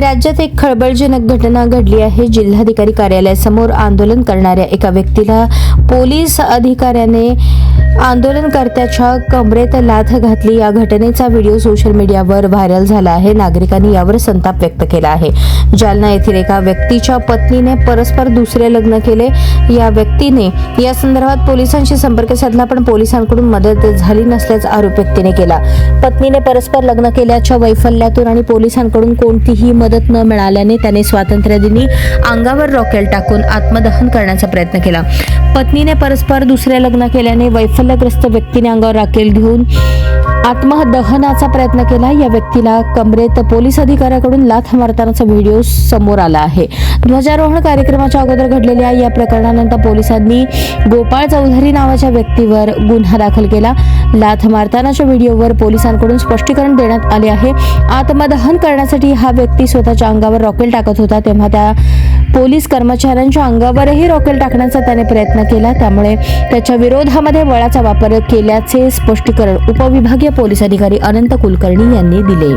राज्यात एक खळबळजनक घटना घडली आहे. जिल्हाधिकारी कार्यालयासमोर आंदोलन करणाऱ्या एका व्यक्तीला पोलीस अधिकाऱ्याने आंदोलनकर्त्याच्या कमरेत लाथ घातली. या घटनेचा व्हिडिओ सोशल मीडियावर व्हायरल झाला आहे. नागरिकांनी यावर संताप व्यक्त केला आहे. जालना येथील एका व्यक्तीच्या पत्नीने परस्पर दुसरे लग्न केले. या व्यक्तीने या संदर्भात पोलिसांशी संपर्क साधला पण पोलिसांकडून मदत झाली नसल्याचा आरोप व्यक्तीने केला. पत्नीने परस्पर लग्न केल्याच्या वैफल्यातून आणि पोलिसांकडून कोणतीही मदत न मिळाल्याने त्याने स्वातंत्र्यदिनी अंगावर रॉकेल टाकून आत्मदहन करण्याचा प्रयत्न केला. पत्नीने परस्पर दुसरे लग्न केल्याने वैफल्यग्रस्त व्यक्तीने अंगावर राखेल घेऊन आत्मदहनाचा प्रयत्न केला. या व्यक्तीला कमरेत पोलीस अधिकाऱ्याकडून लाथ मारतानाचा व्हिडिओ समोर आला आहे. ध्वजारोहण कार्यक्रमाच्या अगोदर घडलेल्या या प्रकरणानंतर पोलिसांनी गोपाळ चौधरी नावाच्या व्यक्तीवर गुन्हा दाखल केला. लाथ मारतानाच्या व्हिडिओवर पोलिसांकडून स्पष्टीकरण देण्यात आले आहे. आत्मदहन करण्यासाठी हा व्यक्ती स्वतःच्या अंगावर रॉकेल टाकत होता. तेव्हा त्या पोलीस कर्मचाऱ्यांच्या अंगावरही रॉकेल टाकण्याचा त्याने प्रयत्न केला. त्यामुळे त्याच्या विरोधामध्ये बळाचा वापर केल्याचे स्पष्टीकरण उपविभागीय पोलीस अधिकारी अनंत कुलकर्णी यांनी दिले.